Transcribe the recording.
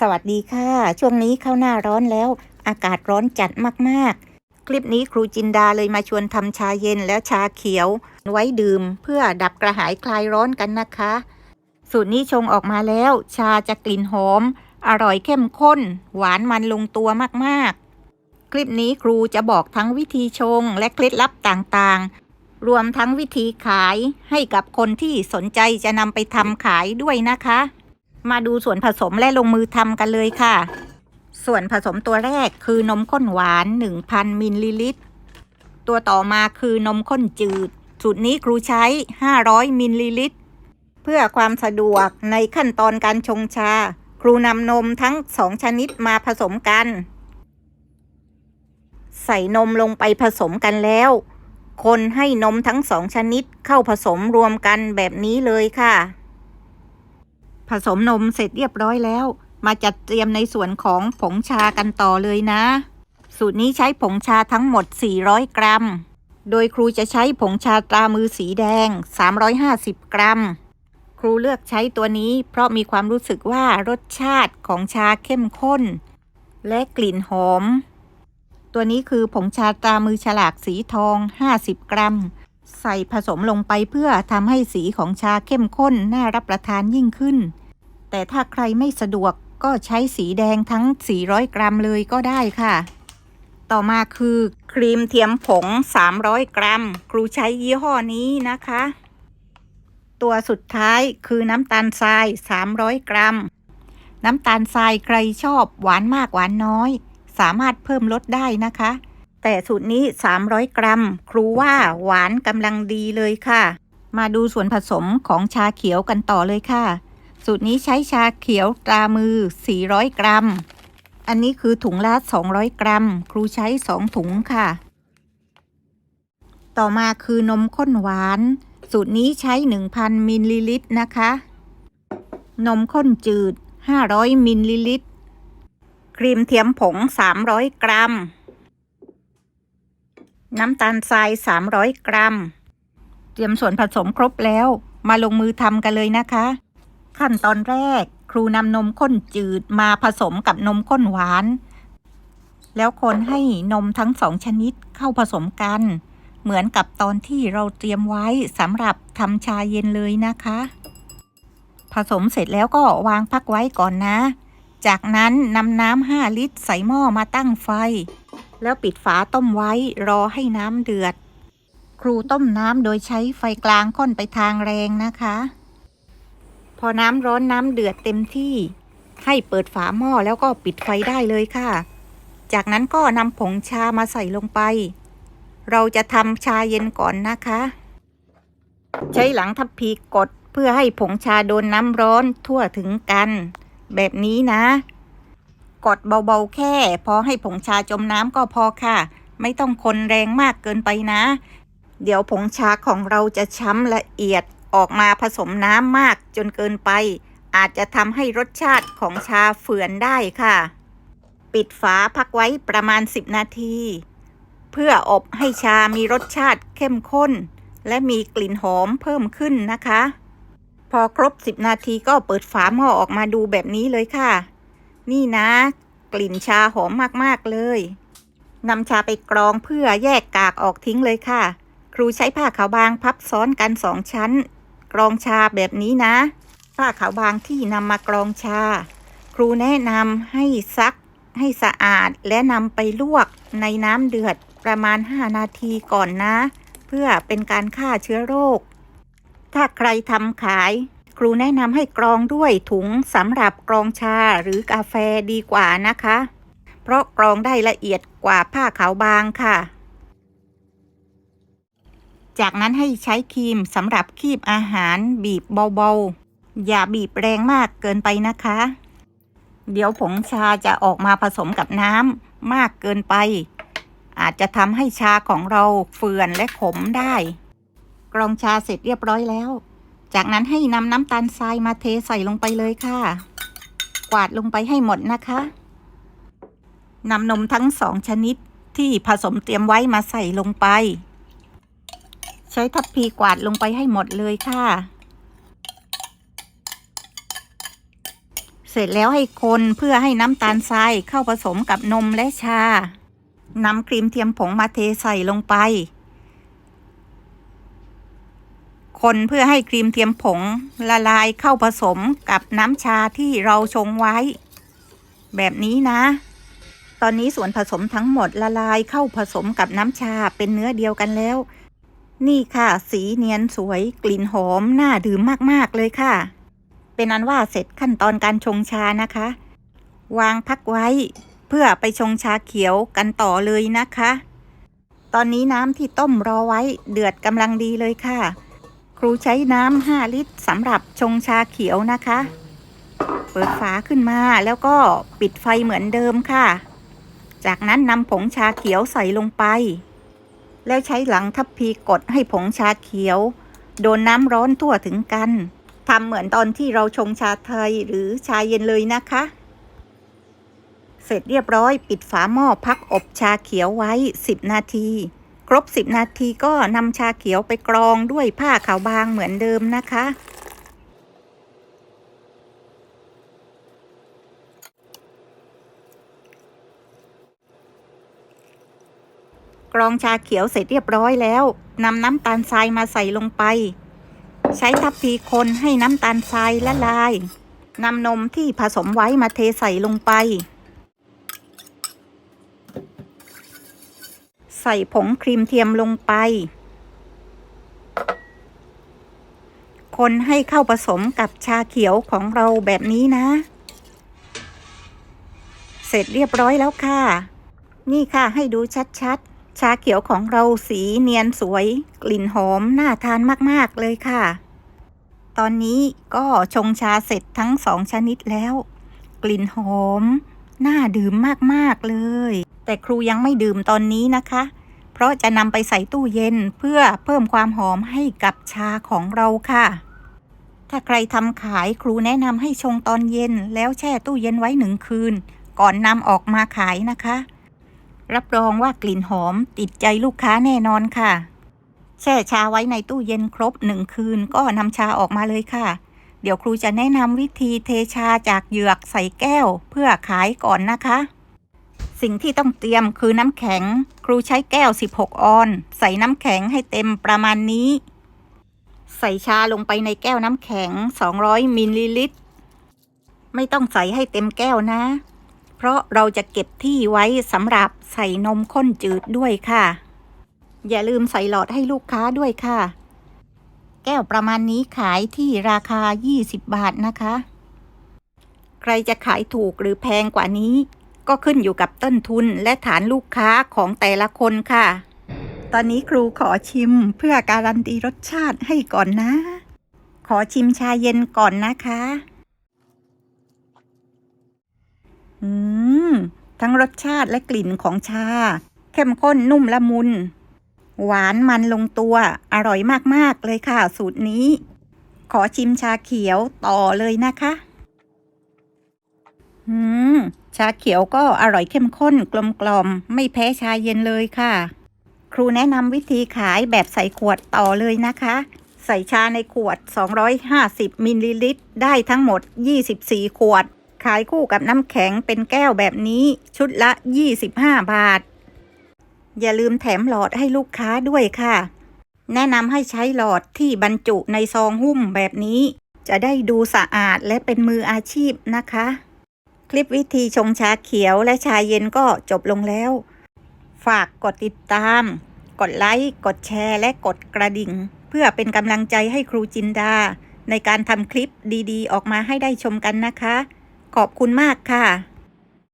สวัสดีค่ะ ช่วงนี้เข้าหน้าร้อนแล้ว อากาศร้อนจัดมากๆ คลิปนี้ครูจินดาเลยมาชวนทำชาเย็นและชาเขียว ไว้ดื่มเพื่อดับกระหายคลายร้อนกันนะคะ สูตรนี้ชงออกมาแล้ว ชาจะกลิ่นหอม อร่อยเข้มข้น หวานมันลงตัวมากๆ คลิปนี้ครูจะบอกทั้งวิธีชงและเคล็ดลับต่างๆ รวมทั้งวิธีขายให้กับคนที่สนใจจะนำไปทำขายด้วยนะคะ มาดูส่วนผสมและลงมือทำกันเลยค่ะ ส่วนผสมตัวแรกคือนมข้นหวาน 1,000 มิลลิลิตร ตัวต่อมาคือนมข้นจืด สูตรนี้ครูใช้ 500 มิลลิลิตร เพื่อความสะดวกในขั้นตอนการชงชา ครูนำนมทั้งสองชนิดมาผสมกัน ใส่นมลงไปผสมกันแล้ว คนให้นมทั้งสองชนิดเข้าผสมรวมกันแบบนี้เลยค่ะ ผสมนมเสร็จเรียบร้อยแล้ว มาจัดเตรียมในส่วนของผงชากันต่อเลยนะ สูตรนี้ใช้ผงชาทั้งหมด 400 กรัม โดยครูจะใช้ผงชาตรามือสีแดง 350 กรัม ครูเลือกใช้ตัวนี้ เพราะมีความรู้สึกว่ารสชาติของชาเข้มข้น และกลิ่นหอม ตัวนี้คือผงชาตรามือฉลากสีทอง 50 กรัม ใส่ผสมลงไปเพื่อทำให้สีของชาเข้มข้นน่ารับประทานยิ่งขึ้น แต่ถ้าใครไม่สะดวกก็ใช้สีแดงทั้ง 400 กรัมเลยก็ได้ค่ะ ต่อมาคือครีมเทียมผง 300 กรัม ครูใช้ยี่ห้อนี้นะคะ ตัวสุดท้ายคือน้ำตาลทราย 300 กรัม น้ำตาลทรายใครชอบหวานมากหวานน้อย สามารถเพิ่มลดได้นะคะ แต่สูตรนี้ 300 กรัม ครูว่าหวานกำลังดีเลยค่ะ มาดูส่วนผสมของชาเขียวกันต่อเลยค่ะ สูตรนี้ใช้ชาเขียวตรามือ 400 กรัม อันนี้คือถุงละ 200 กรัม ครูใช้ 2 ถุงค่ะ ต่อมาคือนมข้นหวาน สูตรนี้ใช้ 1,000 มิลลิลิตรนะคะ นมข้นจืด 500 มิลลิลิตร ครีมเทียมผง 300 กรัม น้ำตาลทราย 300 กรัม เตรียมส่วนผสมครบแล้ว มาลงมือทำกันเลยนะคะ ขั้นตอนแรก ครูนำนมข้นจืดมาผสมกับนมข้นหวาน แล้วคนให้นมทั้งสองชนิดเข้าผสมกัน เหมือนกับตอนที่เราเตรียมไว้สำหรับทำชาเย็นเลยนะคะ ผสมเสร็จแล้วก็วางพักไว้ก่อนนะ จากนั้นนำน้ำ5ลิตรใส่หม้อมาตั้งไฟ แล้วปิดฝาต้มไว้รอให้น้ำเดือด ครูต้มน้ำโดยใช้ไฟกลางค่อนไปทางแรงนะคะ พอน้ำร้อนน้ำเดือดเต็มที่ ให้เปิดฝาหม้อแล้วก็ปิดไฟได้เลยค่ะ จากนั้นก็นำผงชามาใส่ลงไป เราจะทำชาเย็นก่อนนะคะ ใช้หลังทัพพีกดเพื่อให้ผงชาโดนน้ำร้อนทั่วถึงกัน แบบนี้นะ กดเบาๆแค่ พอให้ผงชาจมน้ำก็พอค่ะ ไม่ต้องคนแรงมากเกินไปนะ เดี๋ยวผงชาของเราจะช้ำละเอียดออกมาผสมน้ำมากจนเกินไป อาจจะทำให้รสชาติของชาเฝื่อนได้ค่ะ ปิดฝาพักไว้ประมาณ 10 นาที เพื่ออบให้ชามีรสชาติเข้มข้น และมีกลิ่นหอมเพิ่มขึ้นนะคะ พอครบ 10 นาทีก็เปิดฝาหม้อออกมาดูแบบนี้เลยค่ะ นี่นะ กลิ่นชาหอมมากๆเลยนำชาไปกรองเพื่อแยกกากออกทิ้งเลยค่ะ ครูใช้ผ้าขาวบางพับซ้อนกันสองชั้น กรองชาแบบนี้นะ ผ้าขาวบางที่นำมากรองชา ครูแนะนำให้ซักให้สะอาดและนำไปลวกในน้ำเดือดประมาณ 5 นาทีก่อนนะ เพื่อเป็นการฆ่าเชื้อโรค ถ้าใครทำขาย ครูแนะนำให้กรองด้วยถุงสำหรับกรองชาหรือกาแฟดีกว่านะคะ เพราะกรองได้ละเอียดกว่าผ้าขาวบางค่ะ จากนั้นให้ใช้ครีมสำหรับคีบอาหารบีบเบาๆ อย่าบีบแรงมากเกินไปนะคะ เดี๋ยวผงชาจะออกมาผสมกับน้ำมากเกินไป อาจจะทำให้ชาของเราเฟื่อนและขมได้ กรองชาเสร็จเรียบร้อยแล้ว จากนั้นให้นำน้ำตาลทรายมาเทใส่ลงไปเลยค่ะ กวาดลงไปให้หมดนะคะนำนมทั้งสองชนิดที่ผสมเตรียมไว้มาใส่ลงไป ใช้ทัพพีกวาดลงไปให้หมดเลยค่ะ เสร็จแล้วให้คนเพื่อให้น้ำตาลทรายเข้าผสมกับนมและชานำครีมเทียมผงมาเทใส่ลงไป คนเพื่อให้ครีมเทียมผงละลายเข้าผสมกับน้ำชาที่เราชงไว้ แบบนี้นะ ตอนนี้ส่วนผสมทั้งหมดละลายเข้าผสมกับน้ำชาเป็นเนื้อเดียวกันแล้ว นี่ค่ะ สีเนียนสวยกลิ่นหอมน่าดื่มมากๆเลยค่ะ เป็นอันว่าเสร็จขั้นตอนการชงชานะคะ วางพักไว้ เพื่อไปชงชาเขียวกันต่อเลยนะคะตอนนี้น้ำที่ต้มรอไว้เดือดกำลังดีเลยค่ะ ครูใช้น้ำ5ลิตรสำหรับชงชาเขียวนะคะ เปิดฝาขึ้นมาแล้วก็ปิดไฟเหมือนเดิมค่ะ จากนั้นนำผงชาเขียวใส่ลงไป แล้วใช้หลังทัพพีกดให้ผงชาเขียว โดนน้ำร้อนทั่วถึงกันทำเหมือนตอนที่เราชงชาไทยหรือชาเย็นเลยนะคะ เสร็จเรียบร้อยปิดฝาหม้อพักอบชาเขียวไว้ 10 นาที รบ 10 นาทีก็นำชาเขียวไปกรองด้วยผ้าขาวบางเหมือนเดิมนะคะ กรองชาเขียวเสร็จเรียบร้อยแล้วนำน้ำตาลทรายมาใส่ลงไป ใช้ทัพพีคนให้น้ำตาลทรายละลายนำนมที่ผสมไว้มาเทใส่ลงไป ใส่ผงครีมเทียมลงไป คนให้เข้าผสมกับชาเขียวของเราแบบนี้นะ เสร็จเรียบร้อยแล้วค่ะ นี่ค่ะให้ดูชัดๆ ชาเขียวของเราสีเนียนสวย กลิ่นหอมน่าทานมากๆเลยค่ะ ตอนนี้ก็ชงชาเสร็จทั้งสองชนิดแล้ว กลิ่นหอมน่าดื่มมากๆเลย แต่ครูยังไม่ดื่มตอนนี้นะคะ เพราะจะนำไปใส่ตู้เย็นเพื่อเพิ่มความหอมให้กับชาของเราค่ะ ถ้าใครทำขายครูแนะนำให้ชงตอนเย็น แล้วแช่ตู้เย็นไว้หนึ่งคืน ก่อนนำออกมาขายนะคะ รับรองว่ากลิ่นหอมติดใจลูกค้าแน่นอนค่ะ แช่ชาไว้ในตู้เย็นครบหนึ่งคืน ก็นำชาออกมาเลยค่ะเดี๋ยวครูจะแนะนำวิธีเทชาจากเหยือกใส่แก้วเพื่อขายก่อนนะคะ สิ่งที่ต้องเตรียมคือน้ำแข็ง ครูใช้แก้ว 16 ออน ใส่น้ำแข็งให้เต็มประมาณนี้ ใส่ชาลงไปในแก้วน้ำแข็ง 200มิลลิลิตร ไม่ต้องใส่ให้เต็มแก้วนะ เพราะเราจะเก็บที่ไว้สำหรับใส่นมข้นจืดด้วยค่ะ อย่าลืมใส่หลอดให้ลูกค้าด้วยค่ะ แก้วประมาณนี้ขายที่ราคา 20 บาทนะคะ ใครจะขายถูกหรือแพงกว่านี้ ก็ขึ้นอยู่กับต้นทุนและฐานลูกค้าของแต่ละคนค่ะ ตอนนี้ครูขอชิมเพื่อการันตีรสชาติให้ก่อนนะ ขอชิมชาเย็นก่อนนะคะ อืม ทั้งรสชาติและกลิ่นของชา เข้มข้นนุ่มละมุน หวานมันลงตัว อร่อยมาก ๆ เลยค่ะ สูตรนี้ ขอชิมชาเขียวต่อเลยนะคะ อืม ชาเขียวก็อร่อยเข้มข้นกลมกล่อมไม่แพ้ชาเย็นเลยค่ะ ครูแนะนำวิธีขายแบบใส่ขวดต่อเลยนะคะ ใส่ชาในขวด 250มิลลิลิตร ได้ทั้งหมด 24 ขวด ขายคู่กับน้ำแข็งเป็นแก้วแบบนี้ชุดละ 25 บาท อย่าลืมแถมหลอดให้ลูกค้าด้วยค่ะ แนะนำให้ใช้หลอดที่บรรจุในซองหุ้มแบบนี้ จะได้ดูสะอาดและเป็นมืออาชีพนะคะ คลิปวิธีชงชาเขียวและชาเย็นก็จบลงแล้ว ฝากกดติดตาม กดไลค์ กดแชร์ และกดกระดิ่ง เพื่อเป็นกำลังใจให้ครูจินดา ในการทำคลิปดีๆ ออกมาให้ได้ชมกันนะคะ ขอบคุณมากค่ะ